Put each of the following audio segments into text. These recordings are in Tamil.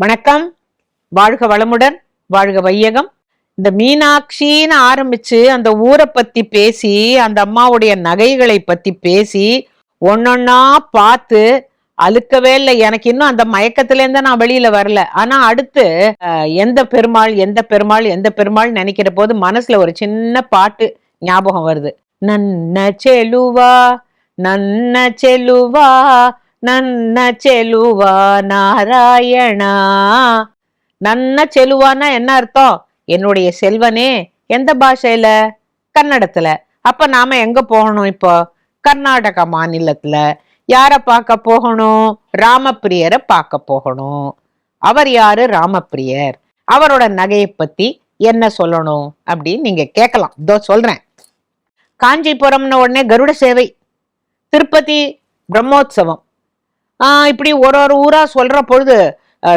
வணக்கம். வாழ்க வளமுடன் வாழ்க வையகம். இந்த மீனாட்சின்னு ஆரம்பிச்சு அந்த ஊரை பத்தி பேசி அந்த அம்மாவுடைய நகைகளை பத்தி பேசி ஒன்னொன்னா பார்த்து அழுக்கவே இல்லை. எனக்கு இன்னும் அந்த மயக்கத்திலேருந்து நான் வெளியில வரல. ஆனா அடுத்து எந்த பெருமாள் எந்த பெருமாள் எந்த பெருமாள் நினைக்கிற போது மனசுல ஒரு சின்ன பாட்டு ஞாபகம் வருது. நன்ன செலுவா நன்ன செலுவா நன்ன செலுவா நாராயணா. நன்ன செலுவான்னா என்ன அர்த்தம்? என்னுடைய செல்வனே எந்த பாஷையில? கன்னடத்துல. அப்ப நாம எங்க போகணும் இப்போ? கர்நாடகா மாநிலத்துல. யார பார்க்க போகணும்? ராமப்பிரியரை பார்க்க போகணும். அவர் யாரு? ராமப்பிரியர். அவரோட நகையை பத்தி என்ன சொல்லணும்? அப்படின்னு நீங்க கேட்கலாம். இதோ சொல்றேன். காஞ்சிபுரம்னு உடனே கருட சேவை. திருப்பதி பிரம்மோத்சவம். இப்படி ஒரு ஒரு ஊரா சொல்ற பொழுது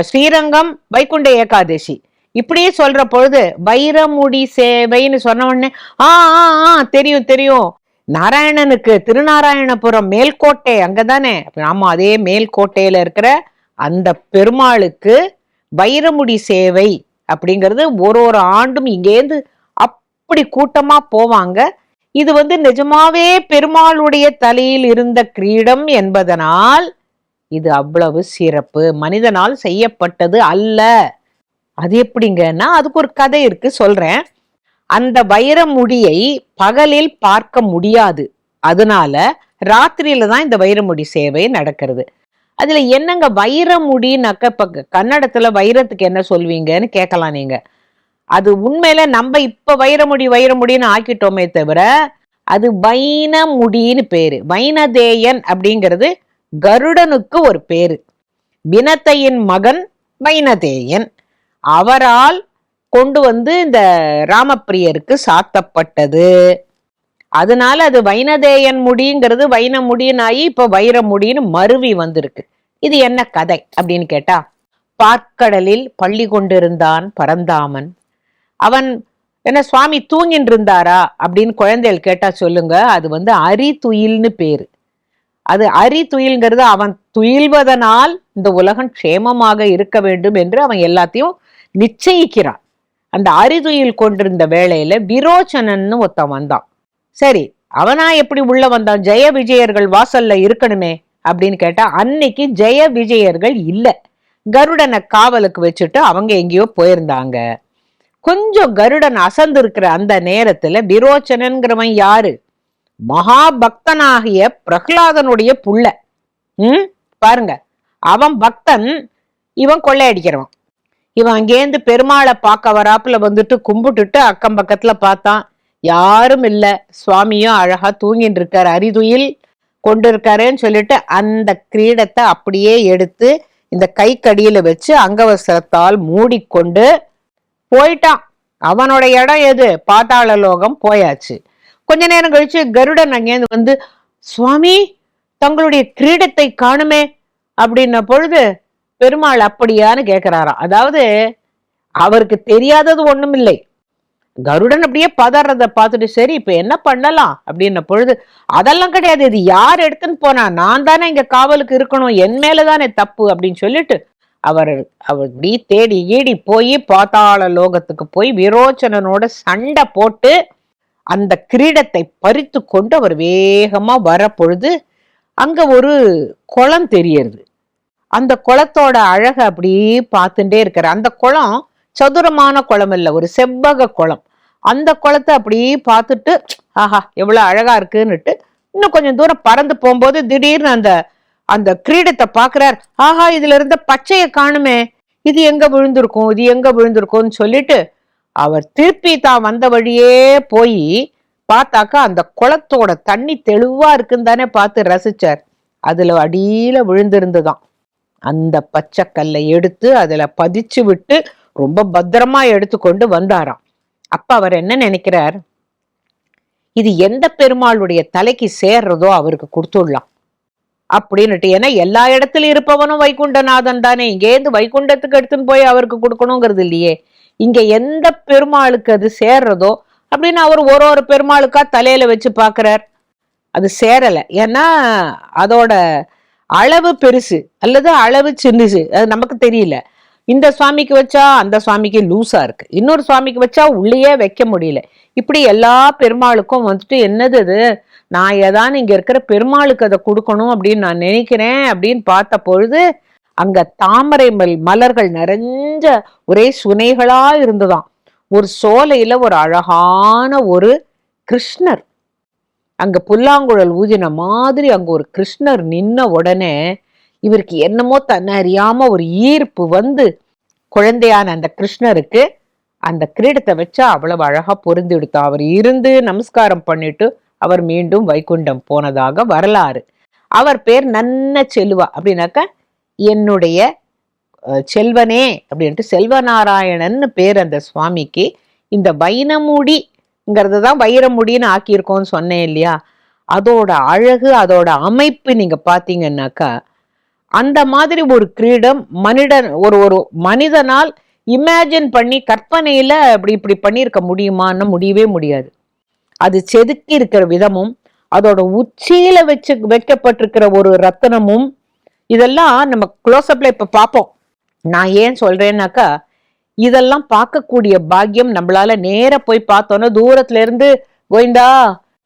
ஸ்ரீரங்கம் வைகுண்ட ஏகாதசி. இப்படியே சொல்ற பொழுது வைரமுடி சேவைன்னு சொன்ன உடனே ஆ ஆ ஆ தெரியும் தெரியும். நாராயணனுக்கு திருநாராயணபுரம் மேல்கோட்டை அங்கதானே. ஆமா அதே மேல்கோட்டையில இருக்கிற அந்த பெருமாளுக்கு வைரமுடி சேவை அப்படிங்கிறது ஒரு ஒரு ஆண்டும் இங்கேருந்து அப்படி கூட்டமா போவாங்க. இது வந்து நிஜமாவே பெருமாளுடைய தலையில் இருந்த கிரீடம் என்பதனால் இது அவ்வளவு சிறப்பு. மனிதனால் செய்யப்பட்டது அல்ல. அது எப்படிங்கன்னா அதுக்கு ஒரு கதை இருக்கு சொல்றேன். அந்த வைரமுடியை பகலில் பார்க்க முடியாது. அதனால ராத்திரியில தான் இந்த வைரமுடி சேவை நடக்கிறது. அதுல என்னங்க வைரமுடினாக்க இப்ப கன்னடத்துல வைரத்துக்கு என்ன சொல்வீங்கன்னு கேட்கலாம் நீங்க. அது உண்மையில நம்ம இப்ப வைரமுடி வைரமுடின்னு ஆக்கிட்டோமே தவிர அது வைனமுடின்னு பேரு. வைனதேயன் அப்படிங்கிறது கருடனுக்கு ஒரு பேரு. வினத்தையின் மகன் வைனதேயன் அவரால் கொண்டு வந்து இந்த ராமப்பிரியருக்கு சாத்தப்பட்டது. அதனால அது வைனதேயன் முடிங்கிறது வைன முடினாயி இப்ப வைரமுடின்னு மருவி வந்திருக்கு. இது என்ன கதை அப்படின்னு கேட்டா பார்க்கடலில் பள்ளி கொண்டிருந்தான் பரந்தாமன். அவன் என்ன சுவாமி தூங்கின்னு இருந்தாரா அப்படின்னு குழந்தைகள் கேட்டா சொல்லுங்க அது வந்து அரி துயில்னு பேரு. அது அரி துயில்ங்கிறது அவன் துயில்வதனால் இந்த உலகம் க்ஷேமமாக இருக்க வேண்டும் என்று அவன் எல்லாத்தையும் நிச்சயிக்கிறான். அந்த அரிதுயில் கொண்டிருந்த வேளையில விரோச்சனன்னு ஒருத்தன் வந்தான். சரி அவனா எப்படி உள்ள வந்தான்? ஜெய விஜயர்கள் வாசல்ல இருக்கணுமே அப்படின்னு கேட்டா அன்னைக்கு ஜெய விஜயர்கள் இல்லை. கருடனை காவலுக்கு வச்சுட்டு அவங்க எங்கேயோ போயிருந்தாங்க. கொஞ்சம் கருடன் அசந்து இருக்கிற அந்த நேரத்துல விரோச்சனன்கிறவன் யாரு? மகாபக்தனாகிய பிரகலாதனுடைய புள்ள. ம்? பாருங்க. அவன் பக்தன் இவன் கொள்ளையடிக்கிறவன். இவன் அங்கேருந்து பெருமாளை பார்க்க வராப்புல வந்துட்டு கும்பிட்டுட்டு அக்கம் பக்கத்துல பார்த்தான். யாரும் இல்லை. சுவாமியும் அழகா தூங்கிட்டு இருக்காரு அரிதுயில் கொண்டு இருக்காருன்னு சொல்லிட்டு அந்த கிரீடத்தை அப்படியே எடுத்து இந்த கைக்கடியில வச்சு அங்கவசரத்தால் மூடிக்கொண்டு போயிட்டான். அவனோட இடம் எது? பாதாள லோகம் போயாச்சு. கொஞ்ச நேரம் கழிச்சு கருடன் அங்கேருந்து வந்து சுவாமி தங்களுடைய கிரீடத்தை காணுமே அப்படின்ன பொழுது பெருமாள் அப்படியான்னு கேட்கிறாராம் அதாவது அவருக்கு தெரியாதது ஒண்ணும் இல்லை கருடன் அப்படியே பதறத பார்த்துட்டு சரி இப்ப என்ன பண்ணலாம்? அப்படின்ன பொழுது அதெல்லாம் கிடையாது. இது யார் எடுத்துன்னு போனா நான் தானே இங்க காவலுக்கு இருக்கணும். என் மேலதானே தப்பு அப்படின்னு சொல்லிட்டு அவர் அவர் இப்படி தேடி ஈடி போய் பாத்தாள லோகத்துக்கு போய் விரோச்சனனோட சண்டை போட்டு அந்த கிரீடத்தை பறித்து கொண்டு அவர் வேகமா வர பொழுது அங்க ஒரு குளம் தெரியறது. அந்த குளத்தோட அழகை அப்படியே பார்த்துட்டே இருக்கிற அந்த குளம் சதுரமான குளம் இல்லை ஒரு செவ்வக குளம். அந்த குளத்தை அப்படியே பார்த்துட்டு ஆஹா எவ்வளோ அழகா இருக்குன்னுட்டு இன்னும் கொஞ்சம் தூரம் பறந்து போகும்போது திடீர்னு அந்த அந்த கிரீடத்தை பார்க்குறார். ஆஹா இதுல இருந்த பச்சையை காணுமே. இது எங்க விழுந்திருக்கும்? இது எங்க விழுந்திருக்கும்னு சொல்லிட்டு அவர் திருப்பி தான் வந்த வழியே போய் பார்த்தாக்கா அந்த குளத்தோட தண்ணி தெளிவா இருக்குன்னு தானே பார்த்து ரசிச்சார். அதுல அடியில விழுந்திருந்துதான். அந்த பச்சை கல்லை எடுத்து அதுல பதிச்சு விட்டு ரொம்ப பத்திரமா எடுத்துக்கொண்டு வந்தாராம். அப்ப அவர் என்ன நினைக்கிறார்? இது எந்த பெருமாளுடைய தலைக்கு சேர்றதோ அவருக்கு கொடுத்துடலாம். அப்படின்னுட்டு ஏன்னா எல்லா இடத்துலயும் இருப்பவனும் வைகுண்டநாதன் தானே. இங்கேருந்து வைகுண்டத்துக்கு எடுத்துன்னு போய் அவருக்கு கொடுக்கணுங்கிறது இல்லையே. இங்க எந்த பெருமாளுக்கு அது சேர்றதோ அப்படின்னு அவர் ஒரு ஒரு பெருமாளுக்கா தலையில வச்சு பார்க்கறார் அது சேரல. ஏன்னா அதோட அளவு பெருசு அல்லது அளவு சின்னுசு அது நமக்கு தெரியல. இந்த சுவாமிக்கு வச்சா அந்த சுவாமிக்கு லூஸா இருக்கு. இன்னொரு சுவாமிக்கு வச்சா உள்ளேயே வைக்க முடியல. இப்படி எல்லா பெருமாளுக்கும் வந்துட்டு என்னது அது? நான் ஏதான் இங்க இருக்கிற பெருமாளுக்கு அதை கொடுக்கணும் அப்படின்னு நான் நினைக்கிறேன் அப்படின்னு பார்த்த பொழுது அங்க தாமரை மல் மலர்கள் நிறைஞ்ச ஒரே சுனைகளா இருந்ததாம். ஒரு சோலையில ஒரு அழகான ஒரு கிருஷ்ணர். அங்க புல்லாங்குழல் ஊதின மாதிரி அங்க ஒரு கிருஷ்ணர் நின்ன உடனே இவருக்கு என்னமோ தன்னை அறியாம ஒரு ஈர்ப்பு வந்து குழந்தையான அந்த கிருஷ்ணருக்கு அந்த கிரீடத்தை வச்சா அவ்வளவு அழகா பொருந்தி எடுத்தா. அவர் இருந்து நமஸ்காரம் பண்ணிட்டு அவர் மீண்டும் வைகுண்டம் போனதாக வரலாறு. அவர் பேர் நன்ன செல்வா அப்படின்னாக்க என்னுடைய செல்வனே அப்படின்ட்டு செல்வநாராயணன்னு பேர் அந்த சுவாமிக்கு இந்த வைனமுடிங்கிறது தான் வைரமுடின்னு ஆக்கியிருக்கோம்னு சொன்னேன் இல்லையா? அதோட அழகு அதோட அமைப்பு நீங்க பாத்தீங்கன்னாக்கா அந்த மாதிரி ஒரு கிரீடம் மனிதன் ஒரு ஒரு மனிதனால் இமேஜின் பண்ணி கற்பனையில அப்படி இப்படி பண்ணியிருக்க முடியுமான்னு முடியவே முடியாது. அது செதுக்கி இருக்கிற விதமும் அதோட உச்சியில வச்சு வைக்கப்பட்டிருக்கிற ஒரு ரத்தனமும் இதெல்லாம் நம்ம க்ளோஸ்அப்ல இப்ப பார்ப்போம். நான் ஏன் சொல்றேன்னாக்கா இதெல்லாம் பார்க்கக்கூடிய பாக்கியம் நம்மளால நேர போய் பார்த்தோன்னா தூரத்துல இருந்து கோவிந்தா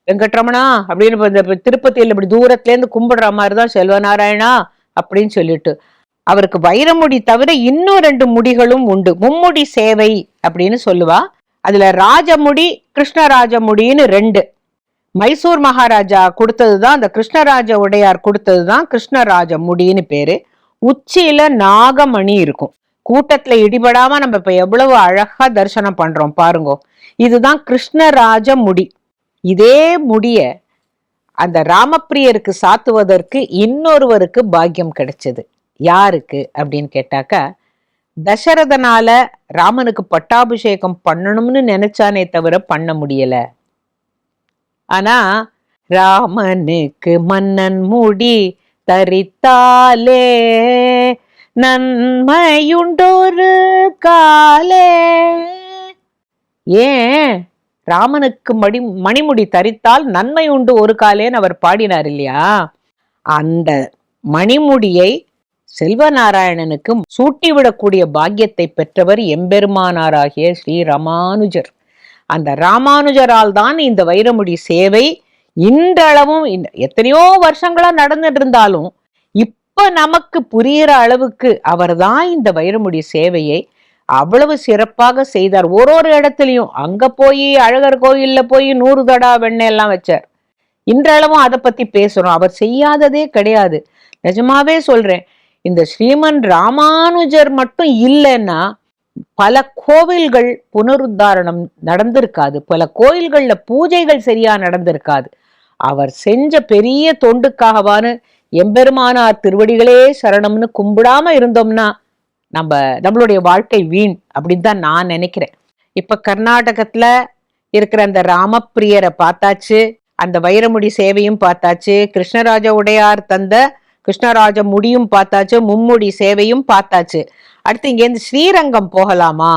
வெங்கட்ரமணா அப்படின்னு இந்த திருப்பதியில் இப்படி தூரத்துல இருந்து கும்பிடுற மாதிரி தான் செல்வநாராயணா அப்படின்னு சொல்லிட்டு. அவருக்கு வைரமுடி தவிர இன்னும் ரெண்டு முடிகளும் உண்டு. மும்முடி சேவை அப்படின்னு சொல்லுவா. அதுல ராஜமுடி கிருஷ்ணராஜமுடின்னு ரெண்டு. மைசூர் மகாராஜா கொடுத்தது தான் அந்த கிருஷ்ணராஜ உடையார் கொடுத்தது தான் கிருஷ்ணராஜ முடின்னு பேரு. உச்சியில நாகமணி இருக்கும். கூட்டத்துல இடிபடாம நம்ம இப்ப எவ்வளவு அழகா தரிசனம் பண்றோம் பாருங்க. இதுதான் கிருஷ்ணராஜ முடி. இதே முடிய அந்த ராமப்பிரியருக்கு சாத்துவதற்கு இன்னொருவருக்கு பாக்கியம் கிடைச்சது. யாருக்கு அப்படின்னு கேட்டாக்கா தசரதனால ராமனுக்கு பட்டாபிஷேகம் பண்ணணும்னு நினைச்சானே தவிர பண்ண முடியல. ஆனா ராமனுக்கு மன்னன் முடி தரித்தாலே நன்மையுண்டொரு காலே. ஏன்? ராமனுக்கு மடி மணிமுடி தரித்தால் நன்மை உண்டு ஒரு காலேன்னு அவர் பாடினார் இல்லையா? அந்த மணிமுடியை செல்வநாராயணனுக்கு சூட்டிவிடக்கூடிய பாக்கியத்தை பெற்றவர் எம்பெருமானாராகிய ஸ்ரீ ராமானுஜர். அந்த ராமானுஜரால் தான் இந்த வைரமுடி சேவை இன்றளவும் இந்த எத்தனையோ வருஷங்களா நடந்துட்டு இருந்தாலும் இப்ப நமக்கு புரியிற அளவுக்கு அவர் தான் இந்த வைரமுடி சேவையை அவ்வளவு சிறப்பாக செய்தார். ஒரு ஒரு இடத்துலையும் அங்க போய் அழகர் கோயில்ல போய் நூறு தடா வெண்ணெய் எல்லாம் வச்சார். இன்றளவும் அதை பத்தி பேசுறோம். அவர் செய்யாததே கிடையாது. நிஜமாவே சொல்றேன். இந்த ஸ்ரீமன் ராமானுஜர் மட்டும் இல்லைன்னா பல கோவில்கள் புனருத்தாரணம் நடந்திருக்காது. பல கோயில்கள்ல பூஜைகள் சரியா நடந்திருக்காது. அவர் செஞ்ச பெரிய தொண்டுக்காகவான எம்பெருமானார் திருவடிகளே சரணம்னு கும்பிடாம இருந்தோம்னா நம்ம நம்மளுடைய வாழ்க்கை வீண் அப்படின்னு தான் நான் நினைக்கிறேன். இப்ப கர்நாடகத்துல இருக்கிற அந்த ராமப்பிரியரை பார்த்தாச்சு அந்த வைரமுடி சேவையும் பார்த்தாச்சு கிருஷ்ணராஜ உடையார் தந்த கிருஷ்ணராஜ முடியும் பார்த்தாச்சு மும்முடி சேவையும் பார்த்தாச்சு. அடுத்து இங்கேருந்து ஸ்ரீரங்கம் போகலாமா?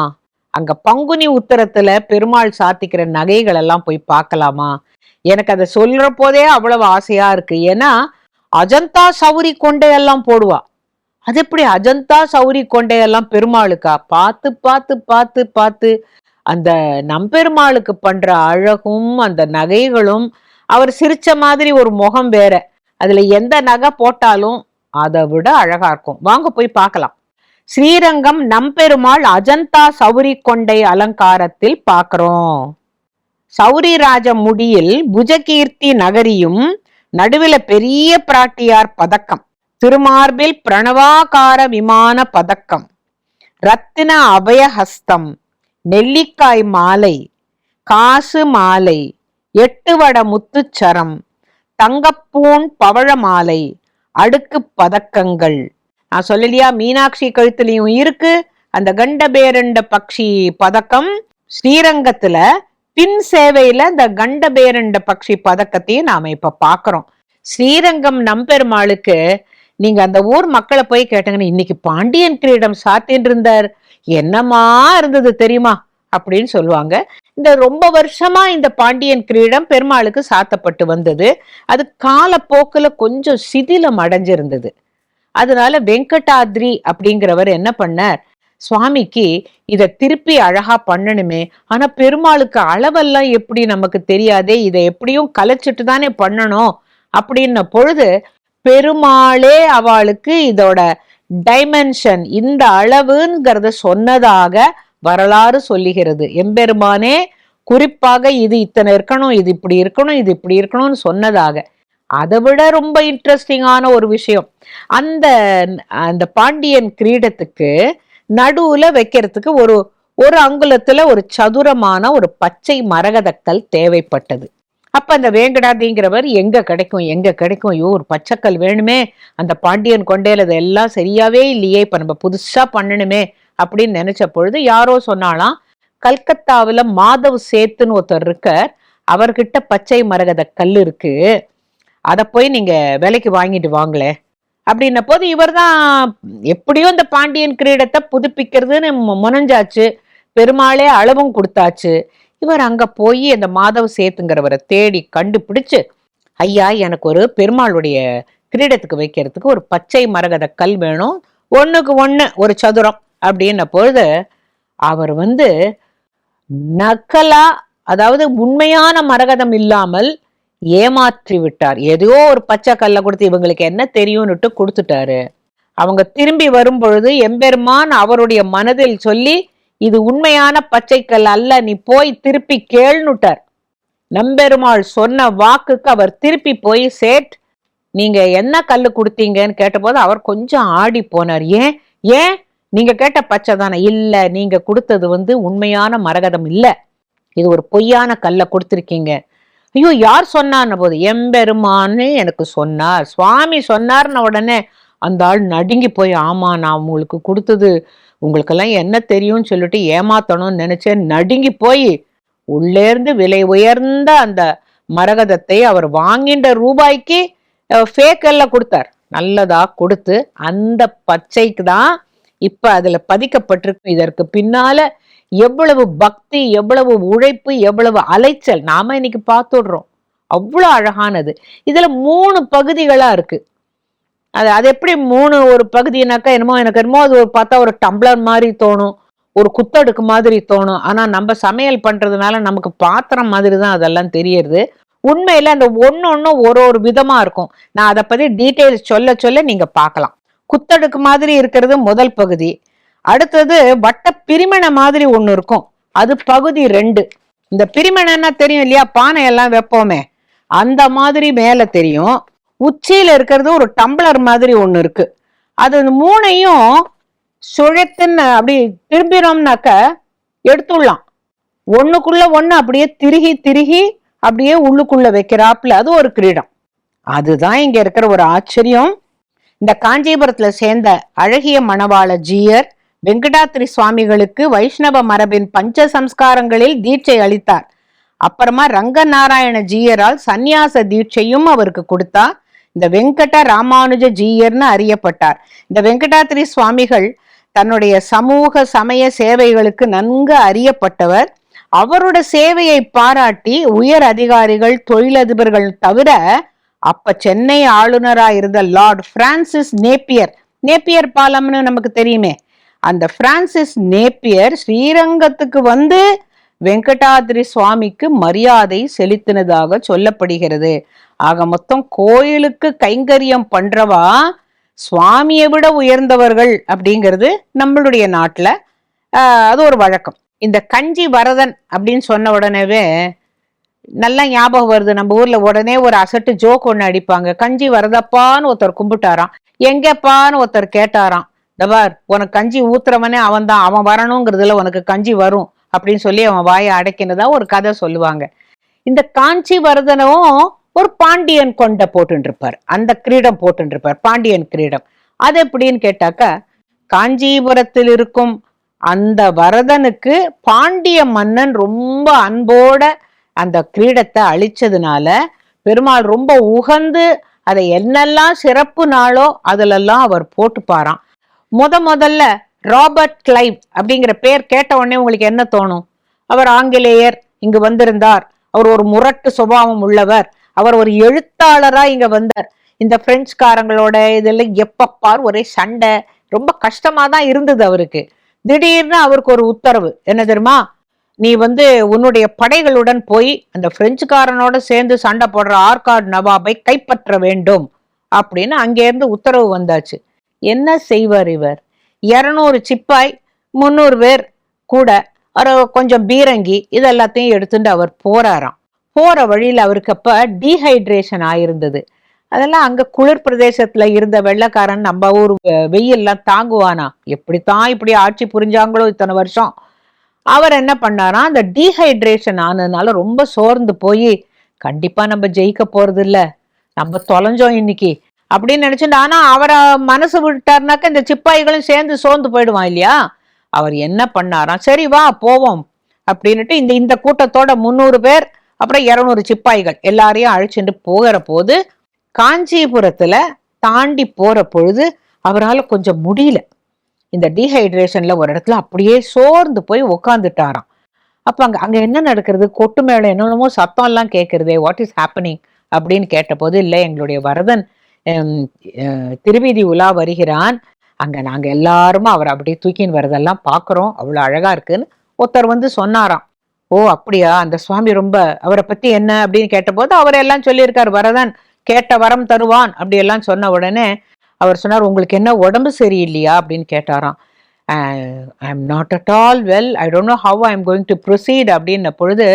அங்க பங்குனி உத்தரத்துல பெருமாள் சாத்திக்கிற நகைகள் எல்லாம் போய் பார்க்கலாமா? எனக்கு அதை சொல்ற போதே அவ்வளவு ஆசையா இருக்கு. ஏன்னா அஜந்தா சௌரி கொண்டையெல்லாம் போடுவா. அது எப்படி அஜந்தா சௌரி கொண்டையெல்லாம் பெருமாளுக்கா? பார்த்து பார்த்து பார்த்து பார்த்து அந்த நம்பெருமாளுக்கு பண்ற அழகும் அந்த நகைகளும் அவர் சிரிச்ச மாதிரி ஒரு முகம் வேற. அதுல எந்த நகை போட்டாலும் அதை விட அழகா இருக்கும். வாங்க போய் பார்க்கலாம். ஸ்ரீரங்கம் நம்பெருமாள் அஜந்தா சௌரி கொண்டை அலங்காரத்தில் பார்க்கிறோம். சௌரிராஜ முடியில் புஜகீர்த்தி நகரியும் நடுவில பெரிய பிராட்டியார் பதக்கம். திருமார்பில் பிரணவாகார விமான பதக்கம். ரத்தின அபயஹஸ்தம். நெல்லிக்காய் மாலை. காசு மாலை. எட்டு வட முத்துச்சரம். தங்கப்பூன் பவழ மாலை. அடுக்கு பதக்கங்கள். நான் சொல்லலையா? மீனாட்சி கழுத்துலயும் இருக்கு. அந்த கண்டபேரண்ட பக்ஷி பதக்கம் ஸ்ரீரங்கத்துல பின் சேவையில இந்த கண்டபேரண்ட பக்ஷி பதக்கத்தையும் நாம இப்ப பாக்குறோம். ஸ்ரீரங்கம் நம்பெருமாளுக்கு நீங்க அந்த ஊர் மக்களை போய் கேட்டீங்கன்னா இன்னைக்கு பாண்டியன் கிரீடம் சாத்தின்னு இருந்தார். என்னமா இருந்தது தெரியுமா? அப்படின்னு சொல்லுவாங்க. இந்த ரொம்ப வருஷமா இந்த பாண்டியன் கிரீடம் பெருமாளுக்கு சாத்தப்பட்டு வந்தது. அது காலப்போக்குல கொஞ்சம் சிதிலம் அடைஞ்சிருந்தது. அதனால வெங்கடாத்ரி அப்படிங்கிறவர் என்ன பண்ணார்? சுவாமிக்கு இதை திருப்பி அழகா பண்ணணுமே. ஆனா பெருமாளுக்கு அளவெல்லாம் எப்படி நமக்கு தெரியாதே? இதை எப்படியும் கலைச்சிட்டு தானே பண்ணணும்? அப்படின்ன பொழுது பெருமாளே அவளுக்கு இதோட டைமென்ஷன் இந்த அளவுங்கிறத சொன்னதாக வரலாறு சொல்லுகிறது. எம்பெருமானே குறிப்பாக இது இத்தனை இருக்கணும் இது இப்படி இருக்கணும் இது இப்படி இருக்கணும்னு சொன்னதாக. அதை விட ரொம்ப இன்ட்ரெஸ்டிங்கான ஒரு விஷயம். அந்த அந்த பாண்டியன் கிரீடத்துக்கு நடுவுல வைக்கிறதுக்கு ஒரு ஒரு அங்குலத்துல ஒரு சதுரமான ஒரு பச்சை மரகதக்கல் தேவைப்பட்டது. அப்ப அந்த வேங்கடாதிங்கிறவர் எங்க கிடைக்கும் எங்க கிடைக்கும்? ஐயோ ஒரு பச்சைக்கல் வேணுமே. அந்த பாண்டியன் கொண்டையில இதெல்லாம் சரியாவே இல்லையே. இப்ப நம்ம புதுசா பண்ணணுமே அப்படின்னு நினைச்ச பொழுது யாரோ சொன்னாலாம் கல்கத்தாவில் மாதவ் சேத்துன்னு ஒருத்தர் இருக்கார். அவர்கிட்ட பச்சை மரகத கல் இருக்கு. அதை போய் நீங்கள் விலைக்கு வாங்கிட்டு வாங்களே. அப்படின்ன போது இவர் தான் எப்படியோ இந்த பாண்டியன் கிரீடத்தை புதுப்பிக்கிறதுன்னு முனைஞ்சாச்சு. பெருமாளே அளவும் கொடுத்தாச்சு. இவர் அங்கே போய் அந்த மாதவ சேத்துங்கிறவரை தேடி கண்டுபிடிச்சு ஐயா எனக்கு ஒரு பெருமாளுடைய கிரீடத்துக்கு வைக்கிறதுக்கு ஒரு பச்சை மரகத கல் வேணும். ஒன்றுக்கு ஒன்று ஒரு சதுரம். அப்படின்ன பொழுது அவர் வந்து நக்கலா அதாவது உண்மையான மரகதம் இல்லாமல் ஏமாற்றி விட்டார். ஏதோ ஒரு பச்சை கல்லை கொடுத்து இவங்களுக்கு என்ன தெரியும்னுட்டு கொடுத்துட்டாரு. அவங்க திரும்பி வரும் பொழுது எம்பெருமான் அவருடைய மனதில் சொல்லி இது உண்மையான பச்சைக்கல் அல்ல நீ போய் திருப்பி கேள்னுட்டார். நம்பெருமாள் சொன்ன வாக்குக்கு அவர் திருப்பி போய் சேட் நீங்க என்ன கல் கொடுத்தீங்கன்னு கேட்டபோது அவர் கொஞ்சம் ஆடி போனார். ஏன்? ஏன்? நீங்க கேட்ட பச்சை தானே? இல்ல நீங்க கொடுத்தது வந்து உண்மையான மரகதம் இல்ல. இது ஒரு பொய்யான கல்லை கொடுத்துருக்கீங்க. ஐயோ யார் சொன்னான்னு போது எம்பெருமான்னு எனக்கு சொன்னார். சுவாமி சொன்னார்ன உடனே அந்த ஆள் நடுங்கி போய் ஆமா நான் உங்களுக்கு கொடுத்தது உங்களுக்கெல்லாம் என்ன தெரியும்னு சொல்லிட்டு ஏமாத்தணும்னு நினைச்சேன் நடுங்கி போய் உள்ளேர்ந்து விலை உயர்ந்த அந்த மரகதத்தை அவர் வாங்கின்ற ரூபாய்க்கு ஃபேக்கல்ல கொடுத்தார். நல்லதா கொடுத்து அந்த பச்சைக்கு தான் இப்ப அதுல பதிக்கப்பட்டிருக்கு. இதற்கு பின்னால எவ்வளவு பக்தி எவ்வளவு உழைப்பு எவ்வளவு அலைச்சல் நாம இன்னைக்கு பார்த்துடுறோம். அவ்வளோ அழகானது. இதில் மூணு பகுதிகளாக இருக்கு. அது அது எப்படி மூணு ஒரு பகுதினாக்கா என்னமோ எனக்கு என்னமோ அது ஒரு பார்த்தா ஒரு டம்ளர் மாதிரி தோணும். ஒரு குத்தடுக்கு மாதிரி தோணும். ஆனால் நம்ம சமையல் பண்ணுறதுனால நமக்கு பாத்திரம் மாதிரி தான் அதெல்லாம் தெரியறது. உண்மையில் அந்த ஒன்று ஒன்றும் ஒரு ஒரு விதமாக இருக்கும். நான் அதை பற்றி டீட்டெயில்ஸ் சொல்ல சொல்ல நீங்கள் பார்க்கலாம். குத்தடுக்கு மாதிரி இருக்கிறது முதல் பகுதி. அடுத்தது வட்ட பிரிமண மாதிரி ஒண்ணு இருக்கும். அது பகுதி ரெண்டு. இந்த பிரிமணன்னா தெரியும் இல்லையா? பானை எல்லாம் வைப்போமே. அந்த மாதிரி மேல தெரியும். உச்சியில இருக்கிறது ஒரு டம்ளர் மாதிரி ஒண்ணு இருக்கு. அது மூணையும் சுழத்துன்னு அப்படி திரும்பினோம்னாக்க எடுத்துடலாம். ஒண்ணுக்குள்ள ஒண்ணு அப்படியே திருகி திருகி அப்படியே உள்ளுக்குள்ள வைக்கிறாப்புல. அது ஒரு கிரீடம். அதுதான் இங்க இருக்கிற ஒரு ஆச்சரியம். இந்த காஞ்சிபுரத்துல சேர்ந்த அழகிய மணவாள ஜீயர் வெங்கடாத்ரி சுவாமிகளுக்கு வைஷ்ணவ மரபின் பஞ்ச சம்ஸ்காரங்களில் தீட்சை அளித்தார். அப்புறமா ரங்கநாராயண ஜீயரால் சந்நியாச தீட்சையும் அவருக்கு கொடுத்தா இந்த வெங்கட ராமானுஜ ஜீயர்னு அறியப்பட்டார். இந்த வெங்கடாத்ரி சுவாமிகள் தன்னுடைய சமூக சமய சேவைகளுக்கு நன்கு அறியப்பட்டவர். அவரோட சேவையை பாராட்டி உயர் அதிகாரிகள் தொழிலதிபர்கள் தவிர அப்ப சென்னை ஆளுநராக இருந்த லார்ட் பிரான்சிஸ் நேப்பியர். நேப்பியர் பாலம்னு நமக்கு தெரியுமே. அந்த பிரான்சிஸ் நேப்பியர் ஸ்ரீரங்கத்துக்கு வந்து வெங்கடாதிரி சுவாமிக்கு மரியாதை செலுத்தினதாக சொல்லப்படுகிறது. ஆக மொத்தம் கோயிலுக்கு கைங்கரியம் பண்றவா சுவாமியை விட உயர்ந்தவர்கள் அப்படிங்கிறது நம்மளுடைய நாட்டில் அது ஒரு வழக்கம். இந்த கஞ்சி வரதன் அப்படின்னு சொன்ன உடனேவே நல்லா ஞாபகம் வருது. நம்ம ஊர்ல உடனே ஒரு அசட்டு ஜோக் ஒன்று அடிப்பாங்க. கஞ்சி வரதப்பான்னு ஒருத்தர் கும்பிட்டாராம். எங்கப்பான்னு ஒருத்தர் கேட்டாராம். தபார் உனக்கு கஞ்சி ஊத்துறவனே அவன் தான் அவன் வரணுங்கிறதுல உனக்கு கஞ்சி வரும் அப்படின்னு சொல்லி அவன் வாயை அடைக்கினதா ஒரு கதை சொல்லுவாங்க. இந்த காஞ்சி வரதனவும் ஒரு பாண்டியன் கொண்ட போட்டுட்டு இருப்பார் அந்த கிரீடம் போட்டுட்டு இருப்பார் பாண்டியன் கிரீடம். அது எப்படின்னு கேட்டாக்கா காஞ்சிபுரத்தில் இருக்கும் அந்த வரதனுக்கு பாண்டிய மன்னன் ரொம்ப அன்போட அந்த கிரீடத்தை அழிச்சதுனால பெருமாள் ரொம்ப உகந்து அதை என்னெல்லாம் சிறப்பு நாளோ அதிலெல்லாம் அவர் போட்டுப்பாராம். முத முதல்ல ராபர்ட் கிளைவ் அப்படிங்கிற பேர் கேட்ட உடனே உங்களுக்கு என்ன தோணும்? அவர் ஆங்கிலேயர் இங்கு வந்திருந்தார். அவர் ஒரு முரட்டு சுபாவம் உள்ளவர். அவர் ஒரு எழுத்தாளரா இங்க வந்தார். இந்த பிரெஞ்சுக்காரங்களோட இதெல்லாம் எப்பப்பார் ஒரே சண்டை. ரொம்ப கஷ்டமா தான் இருந்தது அவருக்கு. திடீர்னு அவருக்கு ஒரு உத்தரவு. என்ன தெரியுமா? நீ வந்து உன்னுடைய படைகளுடன் போய் அந்த பிரெஞ்சுக்காரனோட சேர்ந்து சண்டை போடுற ஆர்காட் நவாபை கைப்பற்ற வேண்டும் அப்படின்னு அங்கேருந்து உத்தரவு வந்தாச்சு. என்ன செய்வார் இவர்? இரநூறு சிப்பாய் முந்நூறு பேர் கூட ஒரு கொஞ்சம் பீரங்கி இதெல்லாத்தையும் எடுத்துட்டு அவர் போறாராம். போற வழியில் அவருக்கு அப்ப டீஹைட்ரேஷன் ஆயிருந்தது. அதெல்லாம் அங்க குளிர் பிரதேசத்துல இருந்த வெள்ளக்காரன் நம்ம ஊர் வெ- வெயில்லாம் தாங்குவானா? எப்படித்தான் இப்படி ஆட்சி புரிஞ்சாங்களோ இத்தனை வருஷம். அவர் என்ன பண்ணாராம் அந்த டீஹைட்ரேஷன் ஆனதுனால ரொம்ப சோர்ந்து போய் கண்டிப்பா நம்ம ஜெயிக்க போறது இல்ல நம்ம தொலைஞ்சோம் இன்னைக்கு. அப்படின்னு நினைச்சுட்டு ஆனா அவரை மனசு விட்டாருனாக்க இந்த சிப்பாய்களும் சேர்ந்து சோர்ந்து போயிடுவான் இல்லையா? அவர் என்ன பண்ணாராம்? சரி வா போவோம் அப்படின்னுட்டு இந்த இந்த கூட்டத்தோட முந்நூறு பேர் அப்புறம் இரநூறு சிப்பாய்கள் எல்லாரையும் அழைச்சிட்டு போகிற போது காஞ்சிபுரத்துல தாண்டி போற பொழுது அவரால் கொஞ்சம் முடியல. இந்த டீஹைட்ரேஷன்ல ஒரு இடத்துல அப்படியே சோர்ந்து போய் உக்காந்துட்டாராம். அப்ப அங்க அங்க என்ன நடக்கிறது? கொட்டு மேல என்னென்னமோ சத்தம் எல்லாம் கேட்கறதே வாட் இஸ் ஹேப்பனிங் அப்படின்னு கேட்டபோது இல்லை எங்களுடைய வரதன் திருவீதி உலா வருகிறான். அங்க நாங்க எல்லாருமா அவர் அப்படியே தூக்கின்னு வரதெல்லாம் பாக்குறோம். அவ்வளவு அழகா இருக்குன்னு ஒருத்தர் வந்து சொன்னாராம். ஓ அப்படியா? அந்த சுவாமி ரொம்ப அவரை பத்தி என்ன அப்படின்னு கேட்டபோது அவர் எல்லாம் சொல்லியிருக்கார் வரதன் கேட்ட வரம் தருவான் அப்படி எல்லாம் சொன்ன உடனே அவர் சொன்னார் உங்களுக்கு என்ன உடம்பு சரியில்லையா? அப்படின்னு கேட்டாராம். I am not at all well I don't know how I am going to proceed அப்படின்ன பொழுது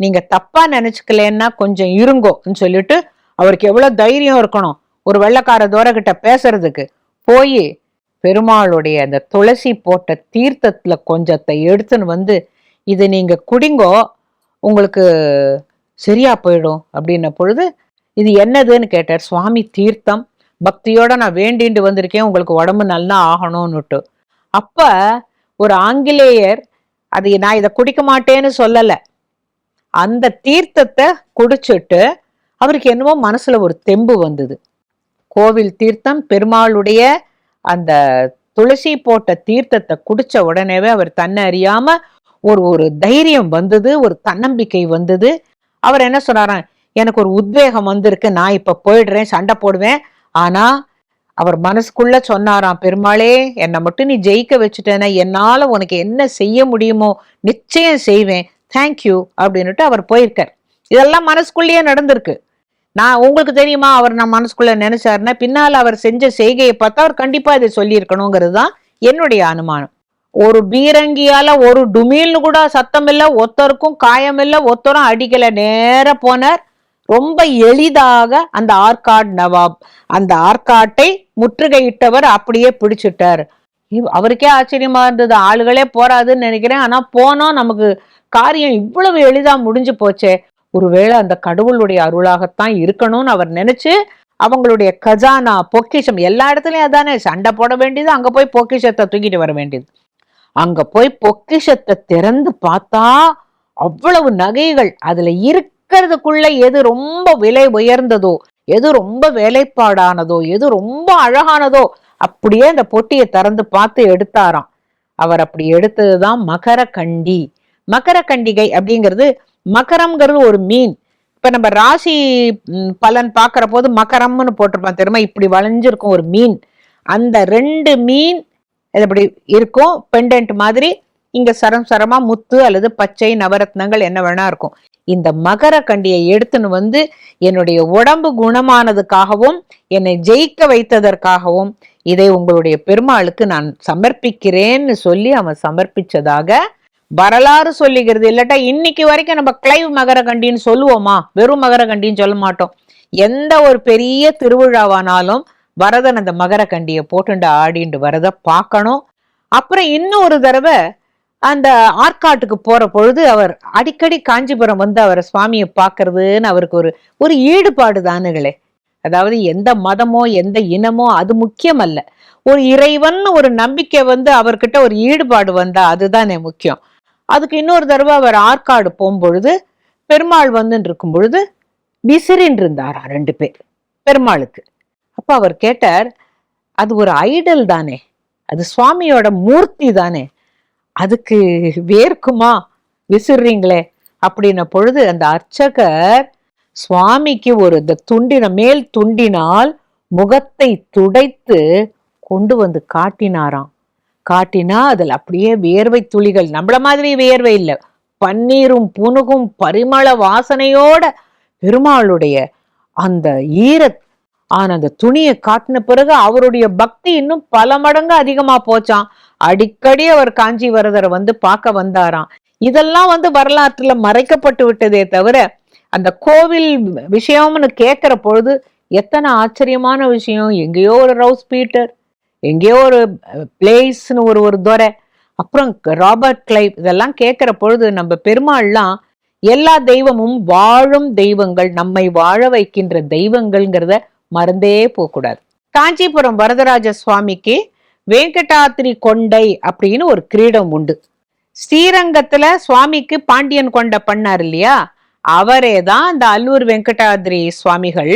நீங்க தப்பா நினைச்சுக்கலன்னா கொஞ்சம் இருங்கோன்னு சொல்லிட்டு அவருக்கு எவ்வளவு தைரியம் இருக்கணும். ஒரு வெள்ளக்கார தோரகிட்ட பேசுறதுக்கு போய் பெருமாளுடைய அந்த துளசி போட்ட தீர்த்தத்துல கொஞ்சத்தை எடுத்துன்னு வந்து இது நீங்க குடிங்கோ உங்களுக்கு சரியா போயிடும் அப்படின்ன பொழுது இது என்னதுன்னு கேட்டார் சுவாமி தீர்த்தம் பக்தியோட நான் வேண்டிட்டு வந்திருக்கேன் உங்களுக்கு உடம்பு நல்லா ஆகணும்னுட்டு. அப்ப ஒரு ஆங்கிலேயர் அது நான் இதை குடிக்க மாட்டேன்னு சொல்லலை. அந்த தீர்த்தத்தை குடிச்சிட்டு அவருக்கு என்னவோ மனசுல ஒரு தெம்பு வந்தது. கோவில் தீர்த்தம் பெருமாளுடைய அந்த துளசி போட்ட தீர்த்தத்தை குடிச்ச உடனேவே அவர் தன்னை அறியாம ஒரு ஒரு தைரியம் வந்தது ஒரு தன்னம்பிக்கை வந்தது. அவர் என்ன சொன்னாராம் எனக்கு ஒரு உத்வேகம் வந்திருக்கு நான் இப்ப போயிடுறேன் சண்டை போடுவேன். ஆனா அவர் மனசுக்குள்ள சொன்னாராம் பெருமாளே என்னை மட்டும் நீ ஜெயிக்க வச்சுட்டேன்னா என்னால உனக்கு என்ன செய்ய முடியுமோ நிச்சயம் செய்வேன். தேங்க்யூ அப்படின்னுட்டு அவர் போயிருக்கார். இதெல்லாம் மனசுக்குள்ளேயே நடந்திருக்கு. நான் உங்களுக்கு தெரியுமா அவர் நான் மனசுக்குள்ள நினைச்சாருன்னா பின்னால் அவர் செஞ்ச செய்கையை பார்த்தா அவர் கண்டிப்பா இதை சொல்லியிருக்கணுங்கிறது தான் என்னுடைய அனுமானம். ஒரு பீரங்கியால ஒரு டுமீல்னு கூட சத்தம் இல்லை ஒருத்தருக்கும் காயம் இல்லை ஒருத்தரும் அடிக்கல நேர போனார். ரொம்ப எளிதாக அந்த ஆர்காட் நவாப் அந்த ஆர்காட்டை முற்றுகையிட்டவர் அப்படியே பிடிச்சிட்டார். இவ்- அவருக்கே ஆச்சரியமா இருந்தது. ஆளுகளே போறாதுன்னு நினைக்கிறேன். ஆனா போனோம் நமக்கு காரியம் இவ்வளவு எளிதா முடிஞ்சு போச்சே. ஒருவேளை அந்த கடவுளுடைய அருளாகத்தான் இருக்கணும்னு அவர் நினைச்சு அவங்களுடைய கஜானா பொக்கிஷம் எல்லா இடத்துலையும் அதானே சண்டை போட வேண்டியது அங்க போய் பொக்கிஷத்தை தூக்கிட்டு வர வேண்டியது. அங்க போய் பொக்கிஷத்தை திறந்து பார்த்தா அவ்வளவு நகைகள் அதுல இருக்கிறதுக்குள்ள எது ரொம்ப விலை உயர்ந்ததோ எது ரொம்ப வேலைப்பாடானதோ எது ரொம்ப அழகானதோ அப்படியே அந்த பொட்டியை திறந்து பார்த்து எடுத்தாராம். அவர் அப்படி எடுத்ததுதான் மகர கண்டி மகர கண்டிகை அப்படிங்கிறது மகரம்ங்கிறது ஒரு மீன். இப்போ நம்ம ராசி பலன் பார்க்குற போது மகரம்னு போட்டிருப்பான் தெரியுமா? இப்படி வளைஞ்சிருக்கும் ஒரு மீன். அந்த ரெண்டு மீன் இது இப்படி இருக்கும். பெண்டன்ட் மாதிரி இங்கே சரம் சரமா முத்து அல்லது பச்சை நவரத்னங்கள் என்ன வேணா இருக்கும். இந்த மகர கண்டியை எடுத்துன்னு வந்து என்னுடைய உடம்பு குணமானதுக்காகவும் என்னை ஜெயிக்க வைத்ததற்காகவும் இதை உங்களுடைய பெருமாளுக்கு நான் சமர்ப்பிக்கிறேன்னு சொல்லி அவன் சமர்ப்பிச்சதாக வரலாறு சொல்லுகிறது. இல்லாட்டா இன்னைக்கு வரைக்கும் நம்ம கிளைவ் மகர கண்டின்னு சொல்லுவோமா? வெறும் மகரகண்டின்னு சொல்ல மாட்டோம். எந்த ஒரு பெரிய திருவிழாவானாலும் வரதன் அந்த மகர கண்டியை போட்டுண்டு ஆடிண்டு வரத பார்க்கணும். அப்புறம் இன்னும் ஒரு தடவை அந்த ஆற்காட்டுக்கு போற பொழுது அவர் அடிக்கடி காஞ்சிபுரம் வந்து அவர் சுவாமியை பார்க்கறதுன்னு அவருக்கு ஒரு ஒரு ஈடுபாடு தானுங்களே அதாவது எந்த மதமோ எந்த இனமோ அது முக்கியம் அல்ல ஒரு இறைவன் ஒரு நம்பிக்கை வந்து அவர்கிட்ட ஒரு ஈடுபாடு வந்தா அதுதானே முக்கியம். அதுக்கு இன்னொரு தடவை அவர் ஆற்காடு போகும்பொழுது பெருமாள் வந்துன்னு இருக்கும் பொழுது விசிறின் இருந்தாரா ரெண்டு பேர் பெருமாளுக்கு. அப்போ அவர் கேட்டார் அது ஒரு ஐடல் தானே அது சுவாமியோட மூர்த்தி தானே அதுக்கு வேர்க்குமா? விசிறீங்களே அப்படின்ன பொழுது அந்த அர்ச்சகர் சுவாமிக்கு ஒரு இந்த துண்டின மேல் துண்டினால் முகத்தை துடைத்து கொண்டு வந்து காட்டினாராம். காட்டினா அதுல அப்படியே வியர்வை துளிகள். நம்மள மாதிரி வியர்வை இல்லை. பன்னீரும் புனுகும் பரிமள வாசனையோட பெருமாளுடைய அந்த ஈர ஆன அந்த துணியை காட்டின பிறகு அவருடைய பக்தி இன்னும் பல மடங்கு அதிகமா போச்சான் அடிக்கடி அவர் காஞ்சி வரதரை வந்து பார்க்க வந்தாராம். இதெல்லாம் வந்து வரலாற்றுல மறைக்கப்பட்டு விட்டதே தவிர அந்த கோவில் விஷயம்னு கேட்கிற பொழுது எத்தனை ஆச்சரியமான விஷயம். எங்கேயோ ஒரு ரவுஸ் பீட்டர் எங்கேயோ ஒரு பிளேஸ்னு ஒரு ஒரு துறை. அப்புறம் ராபர்ட் கிளைப் இதெல்லாம் கேட்கிற பொழுது நம்ம பெருமாள்லாம் எல்லா தெய்வமும் வாழும் தெய்வங்கள் நம்மை வாழ வைக்கின்ற தெய்வங்கள்ங்கிறத மறந்தே போகக்கூடாது. காஞ்சிபுரம் வரதராஜ சுவாமிக்கு வெங்கடாத்திரி கொண்டை அப்படின்னு ஒரு கிரீடம் உண்டு. ஸ்ரீரங்கத்துல சுவாமிக்கு பாண்டியன் கொண்ட பண்ணார் இல்லையா? அவரே தான் அந்த அல்லூர் வெங்கடாதிரி சுவாமிகள்.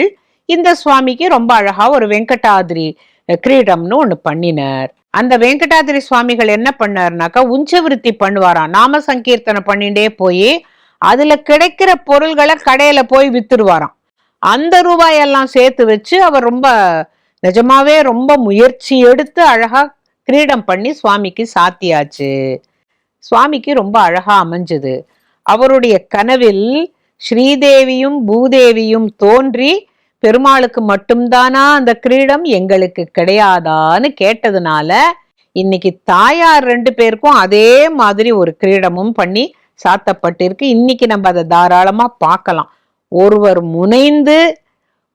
இந்த சுவாமிக்கு ரொம்ப அழகா ஒரு வெங்கடாதிரி கிரீடம்னு ஒன்று பண்ணினார். அந்த வெங்கடாதிரி சுவாமிகள் என்ன பண்ணாருனாக்கா உஞ்சவிருத்தி பண்ணுவாராம். நாம சங்கீர்த்தனை பண்ணிட்டே போய் அதுல கிடைக்கிற பொருள்களை கடையில போய் வித்துருவாராம். அந்த ரூபாயெல்லாம் சேர்த்து வச்சு அவர் ரொம்ப நிஜமாவே ரொம்ப முயற்சி எடுத்து அழகா கிரீடம் பண்ணி சுவாமிக்கு சாத்தியாச்சு. சுவாமிக்கு ரொம்ப அழகா அமைஞ்சது. அவருடைய கனவில் ஸ்ரீதேவியும் பூதேவியும் தோன்றி பெருமாளுக்கு மட்டும்தானா அந்த கிரீடம்? எங்களுக்கு கிடையாதான்னு கேட்டதுனால இன்னைக்கு தாயார் ரெண்டு பேருக்கும் அதே மாதிரி ஒரு கிரீடமும் பண்ணி சாத்தப்பட்டிருக்கு. இன்னைக்கு நம்ம அதை தாராளமா பார்க்கலாம். ஒருவர் முனைந்து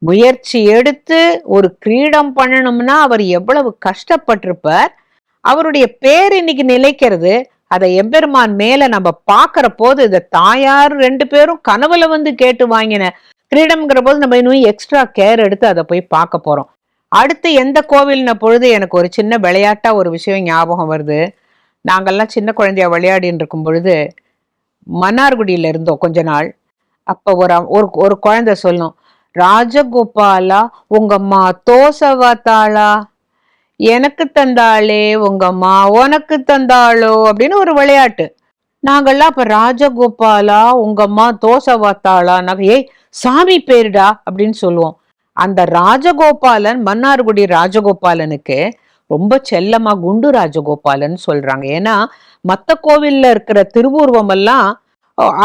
முயற்சி எடுத்து ஒரு கிரீடம் பண்ணணும்னா அவர் எவ்வளவு கஷ்டப்பட்டிருப்பார். அவருடைய பேர் இன்னைக்கு நிலைக்கிறது. அதை எம்பெருமான் மேல நம்ம பாக்குற போது இந்த தாயார் ரெண்டு பேரும் கனவுல வந்து கேட்டு வாங்கின கிரீடம்ங்கிற போது நம்ம இன்னும் எக்ஸ்ட்ரா கேர் எடுத்து அதை போய் பார்க்க போகிறோம் அடுத்து எந்த கோவில்ன பொழுது எனக்கு ஒரு சின்ன விளையாட்டாக ஒரு விஷயம் ஞாபகம் வருது. நாங்கள்லாம் சின்ன குழந்தையா விளையாடின்னு இருக்கும் பொழுது மன்னார்குடியில் இருந்தோம் கொஞ்ச நாள். அப்போ ஒரு ஒரு ஒரு குழந்தை சொல்லும் ராஜகோபாலா உங்கம்மா தோசை வாத்தாளா எனக்கு தந்தாளே உங்கம்மா உனக்கு தந்தாளோ? அப்படின்னு ஒரு விளையாட்டு. நாங்கள்லாம் அப்போ ராஜகோபாலா உங்கம்மா தோசை வாத்தாளா ஏய் சாமி பேருடா அப்படின்னு சொல்லுவோம். அந்த ராஜகோபாலன் மன்னார்குடி ராஜகோபாலனுக்கு ரொம்ப செல்லமா குண்டு ராஜகோபாலன் சொல்றாங்க. ஏன்னா மத்த கோவில்ல இருக்கிற திருவுருவம் எல்லாம்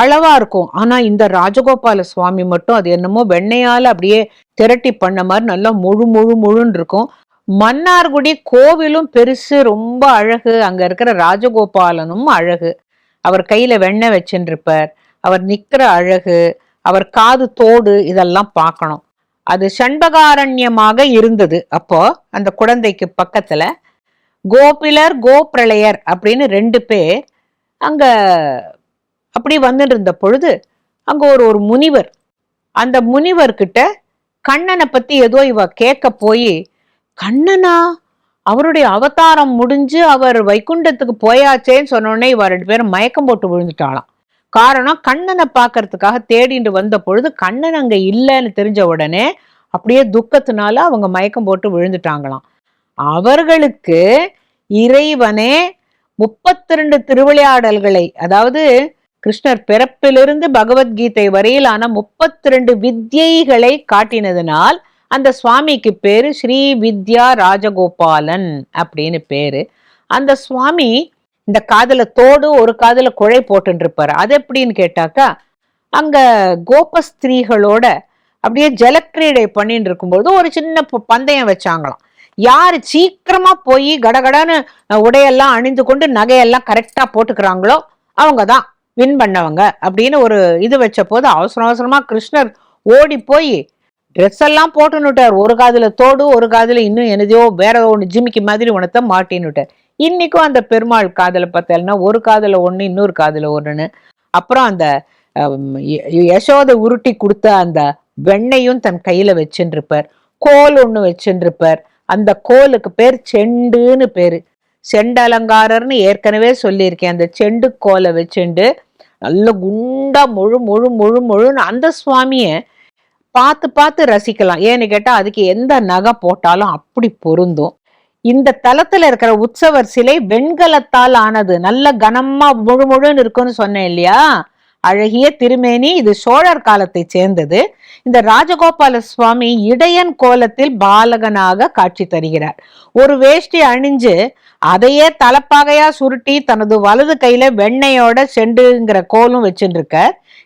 அளவா இருக்கும். ஆனா இந்த ராஜகோபால சுவாமி மட்டும் அது என்னமோ வெண்ணையால அப்படியே திரட்டி பண்ண மாதிரி நல்லா முழு முழு முழுன்னு இருக்கும். மன்னார்குடி கோவிலும் பெருசு ரொம்ப அழகு. அங்க இருக்கிற ராஜகோபாலனும் அழகு. அவர் கையில வெண்ணெய் வச்சுருப்பார் அவர் நிக்கிற அழகு அவர் காது தோடு இதெல்லாம் பார்க்கணும். அது சண்பகாரண்யமாக இருந்தது. அப்போ அந்த குழந்தைக்கு பக்கத்துல கோபிலர் கோபிரளையர் அப்படின்னு ரெண்டு பேர் அங்க அப்படி வந்துட்டு இருந்த பொழுது அங்க ஒரு ஒரு முனிவர். அந்த முனிவர்கிட்ட கண்ணனை பத்தி ஏதோ இவ கேட்க போய் கண்ணனா அவருடைய அவதாரம் முடிஞ்சு அவர் வைகுண்டத்துக்கு போயாச்சேன்னு சொன்னோடனே இவர் இவ ரெண்டு பேரும் மயக்கம் போட்டு விழுந்துட்டாளாம். காரணம் கண்ணனை பார்க்கறதுக்காக தேடிட்டு வந்த பொழுது கண்ணன் அங்க இல்லைன்னு தெரிஞ்ச உடனே அப்படியே துக்கத்தினால அவங்க மயக்கம் போட்டு விழுந்துட்டாங்களாம். அவர்களுக்கு இறைவனே முப்பத்தி ரெண்டு திருவிளையாடல்களை அதாவது கிருஷ்ணர் பிறப்பிலிருந்து பகவத்கீதை வரையிலான முப்பத்தி ரெண்டு வித்யைகளை காட்டினதுனால் அந்த சுவாமிக்கு பேரு ஸ்ரீ வித்யா ராஜகோபாலன் அப்படின்னு பேரு. அந்த சுவாமி இந்த காதல தோடு ஒரு காதல குழை போட்டுட்டு இருப்பாரு அது எப்படின்னு கேட்டாக்கா அங்க கோபஸ்திரீகளோட அப்படியே ஜலக்கிரீடை பண்ணிட்டு இருக்கும்போது ஒரு சின்ன ப- பந்தயம் வச்சாங்களாம். யார் சீக்கிரமா போய் கடகடன்னு உடையெல்லாம் அணிந்து கொண்டு நகையெல்லாம் கரெக்டா போட்டுக்கிறாங்களோ அவங்க தான் வின் பண்ணவங்க அப்படின்னு ஒரு இது வச்ச போது அவசர அவசரமா கிருஷ்ணர் ஓடி போய் ட்ரெஸ் எல்லாம் போட்டுன்னுட்டார் ஒரு காதில் தோடு ஒரு காதில் இன்னும் என்னதையோ வேற ஒன்று ஜிமிக்கி மாதிரி உனத்த மாட்டின்னுட்டார் இன்னைக்கும் அந்த பெருமாள் காதில் பார்த்தேன்னா ஒரு காதில் ஒன்று இன்னொரு காதில் ஒன்றுன்னு அப்புறம் அந்த யசோதை உருட்டி கொடுத்த அந்த வெண்ணையும் தன் கையில் வச்சுருப்பார் கோல் ஒன்று வச்சுருப்பார் அந்த கோலுக்கு பேர் செண்டுன்னு பேர். செண்டு அலங்காரர்னு ஏற்கனவே சொல்லியிருக்கேன். அந்த செண்டு கோலை வச்சுண்டு நல்ல குண்டா முழு முழு முழு முழுன்னு அந்த சுவாமியை பார்த்து பார்த்து ரசிக்கலாம். ஏன்னு கேட்டால் அதுக்கு எந்த நகை போட்டாலும் அப்படி பொருந்தும். இந்த தலத்துல இருக்கிற உற்சவர் சிலை வெண்கலத்தால் ஆனது. நல்ல கனமா முழு முழுன்னு இருக்கும்னு சொன்னேன் இல்லையா? அழகிய திருமேனி இது சோழர் காலத்தை சேர்ந்தது. இந்த ராஜகோபால சுவாமி இடையன் கோலத்தில் பாலகனாக காட்சி தருகிறார். ஒரு வேஷ்டி அணிஞ்சு அதையே தலப்பாகையா சுருட்டி தனது வலது கையில வெண்ணையோட செண்டுங்கிற கோலும் வச்சுருக்க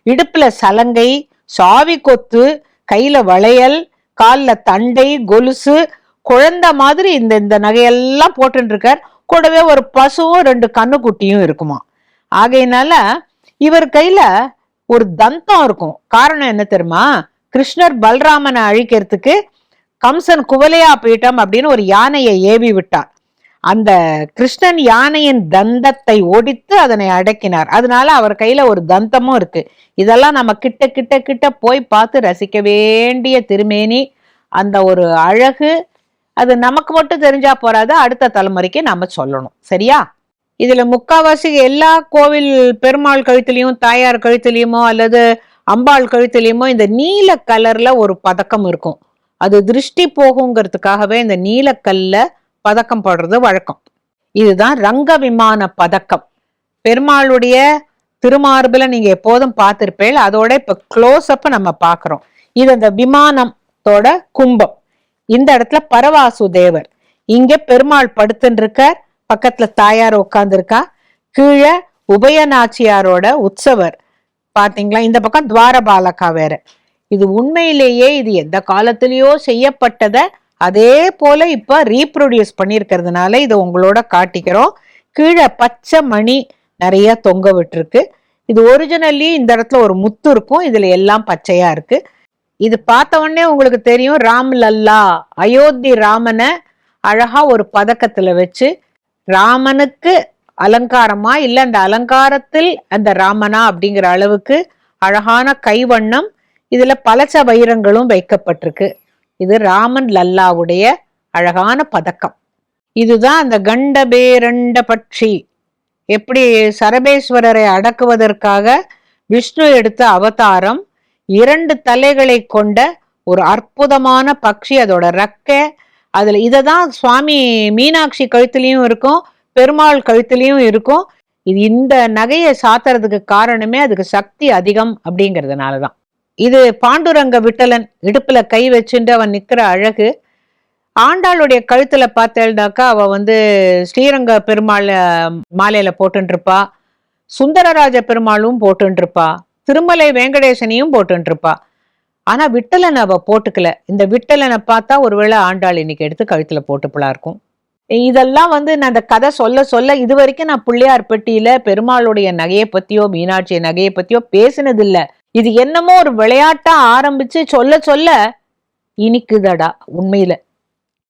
இடுப்புல சலங்கை சாவி கொத்து கையில வளையல் காலில் தண்டை கொலுசு குழந்தை மாதிரி இந்த இந்த நகையெல்லாம் போட்டுட்டு இருக்கார் கூடவே ஒரு பசுவும் ரெண்டு கண்ணுக்குட்டியும் இருக்குமா. ஆகையினால இவர் கையில ஒரு தந்தம் இருக்கும். காரணம் என்ன தெரியுமா? கிருஷ்ணர் பல்ராமனை அழிக்கிறதுக்கு கம்சன் குவலையா போயிட்டம் அப்படின்னு ஒரு யானையை ஏவி விட்டார். அந்த கிருஷ்ணன் யானையின் தந்தத்தை ஒடித்து அதனை அடக்கினார். அதனால அவர் கையில ஒரு தந்தமும் இருக்கு. இதெல்லாம் நம்ம கிட்ட கிட்ட கிட்ட போய் பார்த்து ரசிக்க வேண்டிய திருமேனி அந்த ஒரு அழகு அது நமக்கு மட்டும் தெரிஞ்சா போறாது அடுத்த தலைமுறைக்கு நம்ம சொல்லணும். சரியா? இதுல முக்காவாசி எல்லா கோவில் பெருமாள் கழுத்துலையும் தாயார் கழுத்துலையுமோ அல்லது அம்பாள் கழுத்துலையுமோ இந்த நீல கலர்ல ஒரு பதக்கம் இருக்கும். அது திருஷ்டி போகுங்கிறதுக்காகவே இந்த நீலக்கல்ல பதக்கம் போடுறது வழக்கம். இதுதான் ரங்க விமான பதக்கம். பெருமாளுடைய திருமார்புல நீங்க எப்போதும் பார்த்திருப்பேள். அதோட இப்ப க்ளோஸ் அப்ப நம்ம பாக்குறோம் இது அந்த விமானத்தோட கும்பம். இந்த இடத்துல பரவாசு தேவர். இங்க பெருமாள் படுத்துன்னு இருக்கார் பக்கத்துல தாயார் உட்கார்ந்துருக்கா. கீழே உபயநாச்சியாரோட உற்சவர். பாத்தீங்களா இந்த பக்கம் துவாரபாலகா வேற. இது உண்மையிலேயே இது எந்த காலத்திலேயோ செய்யப்பட்டத அதே போல இப்போ ரீப்ரொடியூஸ் பண்ணியிருக்கிறதுனால இதை உங்களோட காட்டிக்கிறோம். கீழே பச்சை மணி நிறைய தொங்க விட்டுருக்கு. இது ஒரிஜினல்லி இந்த இடத்துல ஒரு முத்து இருக்கும். இதுல எல்லாம் பச்சையா இருக்கு. இது பார்த்த உடனே உங்களுக்கு தெரியும் ராம் லல்லா அயோத்தி ராமனை அழகா ஒரு பதக்கத்துல வச்சு ராமனுக்கு அலங்காரமா இல்ல அந்த அலங்காரத்தில் அந்த ராமனா அப்படிங்கிற அளவுக்கு அழகான கைவண்ணம் இதுல பலச்ச வைரங்களும் வைக்கப்பட்டிருக்கு. இது ராமன் லல்லாவுடைய அழகான பதக்கம். இதுதான் அந்த கண்டபேரண்ட பட்சி. எப்படி சரபேஸ்வரரை அடக்குவதற்காக விஷ்ணு எடுத்த அவதாரம் இரண்டு தலைகளை கொண்ட ஒரு அற்புதமான பட்சி அதோட ரெக்கை. அதில் இதை தான் சுவாமி மீனாட்சி கழுத்துலையும் இருக்கும் பெருமாள் கழுத்துலையும் இருக்கும். இது இந்த நகையை சாத்துறதுக்கு காரணமே அதுக்கு சக்தி அதிகம் அப்படிங்கிறதுனால தான் இது பாண்டுரங்க விட்டலன் இடுப்புல கை வச்சுட்டு அவன் நிக்கிற அழகு. ஆண்டாளுடைய கழுத்துல பார்த்தேன்னாக்கா அவ வந்து ஸ்ரீரங்க பெருமாள் மாலையில போட்டுருப்பா சுந்தரராஜ பெருமாளும் போட்டுருப்பா திருமலை வெங்கடேசனையும் போட்டுருப்பா ஆனா விட்டலன் அவ போட்டுக்கல. இந்த விட்டலனை பார்த்தா ஒருவேளை ஆண்டாள் இன்னைக்கு எடுத்து கழுத்துல போட்டுப்பலா இருக்கும். இதெல்லாம் வந்து நான் அந்த கதை சொல்ல சொல்ல இது வரைக்கும் நான் பிள்ளையார் பெட்டியில பெருமாளுடைய நகையை பத்தியோ மீனாட்சி நகையை பத்தியோ பேசினதில்லை. இது என்னமோ ஒரு விளையாட்டா ஆரம்பிச்சு சொல்ல சொல்ல இனிக்குதடா உண்மையில.